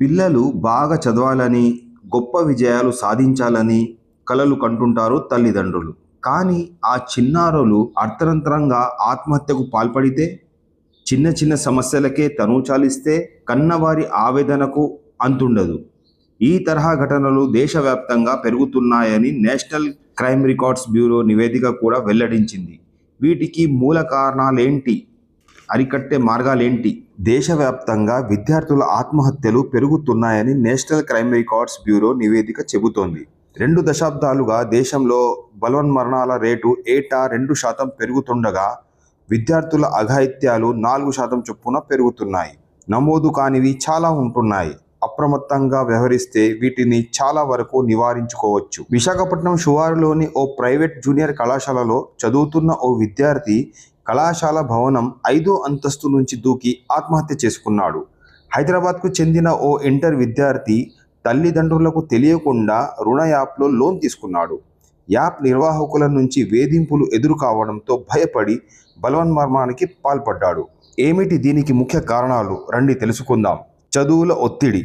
పిల్లలు బాగా చదవాలని గొప్ప విజయాలు సాధించాలని కలలు కంటుంటారు తల్లిదండ్రులు. కానీ ఆ చిన్నారులు అర్థరంతరంగా ఆత్మహత్యకు పాల్పడితే చిన్న చిన్న సమస్యలకే తనువు చాలిస్తే కన్నవారి ఆవేదనకు అంతుండదు. ఈ తరహా ఘటనలు దేశవ్యాప్తంగా పెరుగుతున్నాయని నేషనల్ క్రైమ్ రికార్డ్స్ బ్యూరో నివేదిక కూడా వెల్లడించింది. వీటికి మూల కారణాలేంటి? అరికట్టే మార్గాలేంటి? దేశవ్యాప్తంగా విద్యార్థుల ఆత్మహత్యలు పెరుగుతున్నాయని నేషనల్ క్రైమ్ రికార్డ్స్ బ్యూరో నివేదిక చెబుతోంది. రెండు దశాబ్దాలుగా దేశంలో బలవన్మరణాల రేటు ఏటా రెండు శాతం పెరుగుతుండగా విద్యార్థుల అఘాయిత్యాలు నాలుగు శాతం చొప్పున పెరుగుతున్నాయి. నమోదు కానివి చాలా ఉంటున్నాయి. అప్రమత్తంగా వ్యవహరిస్తే వీటిని చాలా వరకు నివారించుకోవచ్చు. విశాఖపట్నం శివారులోని ఓ ప్రైవేట్ జూనియర్ కళాశాలలో చదువుతున్న ఓ విద్యార్థి కళాశాల భవనం ఐదో అంతస్తు నుంచి దూకి ఆత్మహత్య చేసుకున్నాడు. హైదరాబాద్కు చెందిన ఓ ఇంటర్ విద్యార్థి తల్లిదండ్రులకు తెలియకుండా రుణ యాప్లో లోన్ తీసుకున్నాడు. యాప్ నిర్వాహకుల నుంచి వేధింపులు ఎదురు కావడంతో భయపడి బలవన్మర్మానికి పాల్పడ్డాడు. ఏమిటి దీనికి ముఖ్య కారణాలు? రండి తెలుసుకుందాం. చదువుల ఒత్తిడి.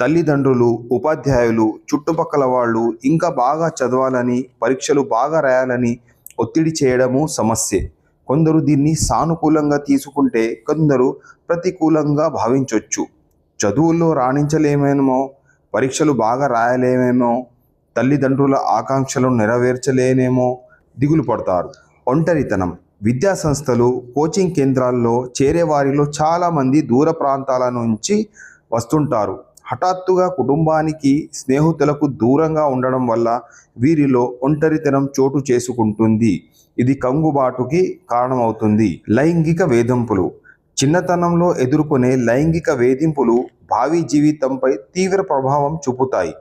తల్లిదండ్రులు ఉపాధ్యాయులు చుట్టుపక్కల వాళ్ళు ఇంకా బాగా చదవాలని పరీక్షలు బాగా రాయాలని ఒత్తిడి చేయడము సమస్యే. కొందరు దీన్ని సానుకూలంగా తీసుకుంటే కొందరు ప్రతికూలంగా భావించవచ్చు చదువుల్లో రాణించలేమేమో పరీక్షలు బాగా రాయలేమేమో తల్లిదండ్రుల ఆకాంక్షలను నెరవేర్చలేనేమో దిగులు పడతారు. ఒంటరితనం. విద్యా సంస్థలు కోచింగ్ కేంద్రాల్లో చేరే వారిలో చాలామంది దూర ప్రాంతాల నుంచి వస్తుంటారు. హఠాత్తుగా కుటుంబానికి స్నేహితులకు దూరంగా ఉండడం వల్ల వీరిలో ఒంటరితనం చోటు చేసుకుంటుంది. ఇది కంగుబాటుకి కారణమవుతుంది. లైంగిక వేధింపులు. చిన్నతనంలో ఎదుర్కొనే లైంగిక వేధింపులు భావి జీవితంపై తీవ్ర ప్రభావం చూపుతాయి.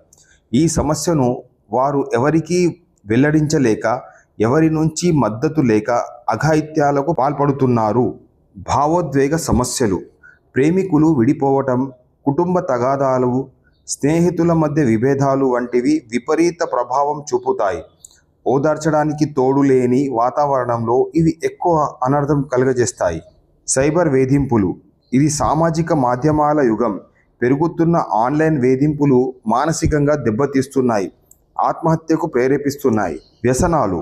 ఈ సమస్యను వారు ఎవరికీ వెల్లడించలేక ఎవరి నుంచి మద్దతు లేక అఘాయిత్యాలకు పాల్పడుతున్నారు. భావోద్వేగ సమస్యలు. ప్రేమికులు విడిపోవటం కుటుంబ తగాదాలు స్నేహితుల మధ్య విభేదాలు వంటివి విపరీత ప్రభావం చూపుతాయి. ఓదార్చడానికి తోడు లేని వాతావరణంలో ఇవి ఎక్కువ అనర్థం కలుగజేస్తాయి. సైబర్ వేధింపులు. ఇది సామాజిక మాధ్యమాల యుగం. పెరుగుతున్న ఆన్లైన్ వేధింపులు మానసికంగా దెబ్బతీస్తున్నాయి. ఆత్మహత్యకు ప్రేరేపిస్తున్నాయి. వ్యసనాలు.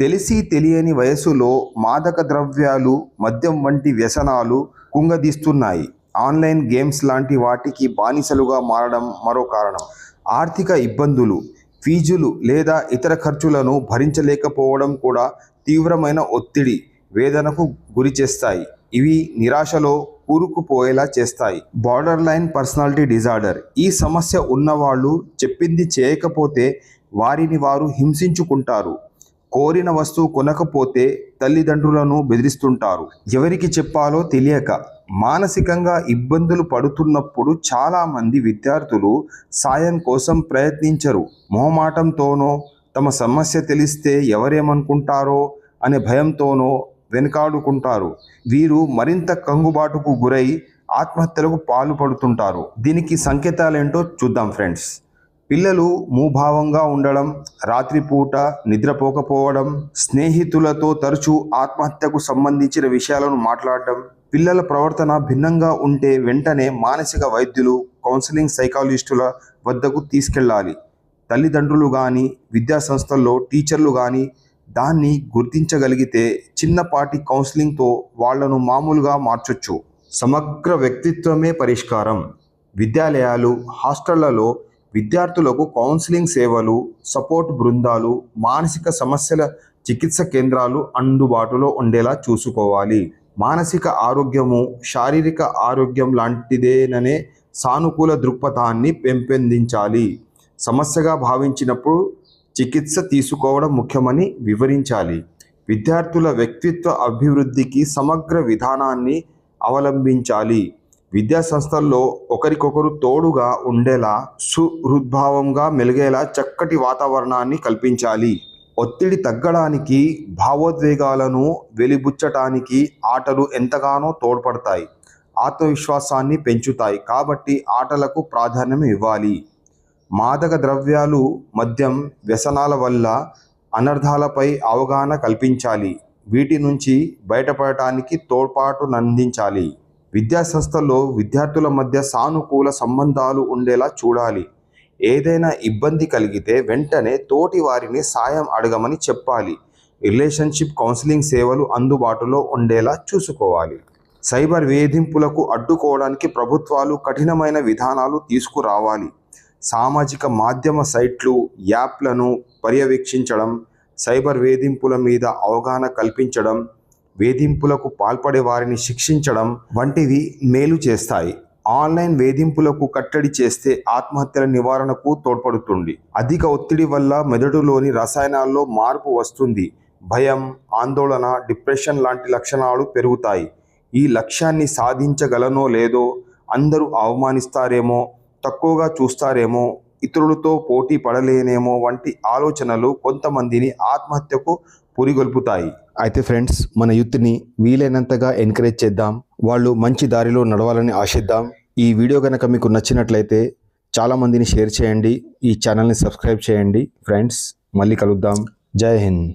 తెలిసి తెలియని వయసులో మాదక ద్రవ్యాలు మద్యం వంటి వ్యసనాలు కుంగదీస్తున్నాయి. ఆన్లైన్ గేమ్స్ లాంటి వాటికి బానిసలుగా మారడం మరో కారణం. ఆర్థిక ఇబ్బందులు. ఫీజులు లేదా ఇతర ఖర్చులను భరించలేకపోవడం కూడా తీవ్రమైన ఒత్తిడి వేదనకు గురి చేస్తాయి. ఇవి నిరాశలో కూరుకుపోయేలా చేస్తాయి. బార్డర్ లైన్ పర్సనాలిటీ డిజార్డర్ ఈ సమస్య ఉన్నవాళ్ళు చెప్పింది చేయకపోతే వారిని వారు హింసించుకుంటారు. కోరిన వస్తువు కొనకపోతే తల్లిదండ్రులను బెదిరిస్తుంటారు. ఎవరికి చెప్పాలో తెలియక మానసికంగా ఇబ్బందులు పడుతున్నప్పుడు చాలామంది విద్యార్థులు సాయం కోసం ప్రయత్నించరు. మొహమాటంతోనో తమ సమస్య తెలిస్తే ఎవరేమనుకుంటారో అనే భయంతోనో వెనుకాడుకుంటారు. వీరు మరింత కంగుబాటుకు గురై ఆత్మహత్యలకు పాల్పడుతుంటారు. దీనికి సంకేతాలేంటో చూద్దాం ఫ్రెండ్స్. పిల్లలు మూభావంగా ఉండడం రాత్రిపూట నిద్రపోకపోవడం స్నేహితులతో తరచూ ఆత్మహత్యకు సంబంధించిన విషయాలను మాట్లాడడం పిల్లల ప్రవర్తన భిన్నంగా ఉంటే వెంటనే మానసిక వైద్యులు కౌన్సిలింగ్ సైకాలజిస్టుల వద్దకు తీసుకెళ్ళాలి. తల్లిదండ్రులు కానీ విద్యా సంస్థల్లో టీచర్లు కానీ దాన్ని గుర్తించగలిగితే చిన్నపాటి కౌన్సిలింగ్తో వాళ్ళను మామూలుగా మార్చొచ్చు. సమగ్ర వ్యక్తిత్వమే పరిష్కారం. విద్యాలయాలు హాస్టళ్ళలో విద్యార్థులకు కౌన్సిలింగ్ సేవలు సపోర్ట్ బృందాలు మానసిక సమస్యల చికిత్స కేంద్రాలు అందుబాటులో ఉండేలా చూసుకోవాలి. మానసిక ఆరోగ్యము శారీరక ఆరోగ్యం లాంటిదేననే సానుకూల దృక్పథాన్ని పెంపొందించాలి. సమస్యగా భావించినప్పుడు చికిత్స తీసుకోవడం ముఖ్యమని వివరించాలి. విద్యార్థుల వ్యక్తిత్వ అభివృద్ధికి సమగ్ర విధానాన్ని అవలంబించాలి. విద్యా సంస్థల్లో ఒకరికొకరు తోడుగా ఉండేలా సుహృద్భావంగా మెలిగేలా చక్కటి వాతావరణాన్ని కల్పించాలి. ఒత్తిడి తగ్గడానికి భావోద్వేగాలను వెలిబుచ్చటానికి ఆటలు ఎంతగానో తోడ్పడతాయి ఆత్మవిశ్వాసాన్ని పెంచుతాయి కాబట్టి ఆటలకు ప్రాధాన్యం ఇవ్వాలి. మాదక ద్రవ్యాలు మద్యం వ్యసనాల వల్ల అనర్థాలపై అవగాహన కల్పించాలి. వీటి నుంచి బయటపడటానికి తోడ్పాటునందించాలి. విద్యాసంస్థల్లో విద్యార్థుల మధ్య సానుకూల సంబంధాలు ఉండేలా చూడాలి. ఏదైనా ఇబ్బంది కలిగితే వెంటనే తోటి వారిని సాయం అడగమని చెప్పాలి. రిలేషన్షిప్ కౌన్సిలింగ్ సేవలు అందుబాటులో ఉండేలా చూసుకోవాలి. సైబర్ వేధింపులకు అడ్డుకోవడానికి ప్రభుత్వాలు కఠినమైన విధానాలు తీసుకురావాలి. సామాజిక మాధ్యమ సైట్లు యాప్లను పర్యవేక్షించడం సైబర్ వేధింపుల మీద అవగాహన కల్పించడం వేధింపులకు పాల్పడే వారిని శిక్షించడం వంటివి మేలు చేస్తాయి. ఆన్లైన్ వేధింపులకు కట్టడి చేస్తే ఆత్మహత్యల నివారణకు తోడ్పడుతుంది. అధిక ఒత్తిడి వల్ల మెదడులోని రసాయనాల్లో మార్పు వస్తుంది. భయం ఆందోళన డిప్రెషన్ లాంటి లక్షణాలు పెరుగుతాయి. ఈ లక్ష్యాన్ని సాధించగలనో లేదో అందరూ అవమానిస్తారేమో తక్కువగా చూస్తారేమో ఇతరులతో పోటీ పడలేనేమో వంటి ఆలోచనలు కొంతమందిని ఆత్మహత్యకు పురిగొల్పుతాయి. అయితే ఫ్రెండ్స్ మన యూత్ని వీలైనంతగా ఎంకరేజ్ చేద్దాం. వాళ్ళు మంచి దారిలో నడవాలని ఆశిద్దాం. ఈ వీడియో కనుక మీకు నచ్చినట్లయితే చాలామందిని షేర్ చేయండి. ఈ ఛానల్ని సబ్స్క్రైబ్ చేయండి. ఫ్రెండ్స్ మళ్ళీ కలుద్దాం. జై హింద్.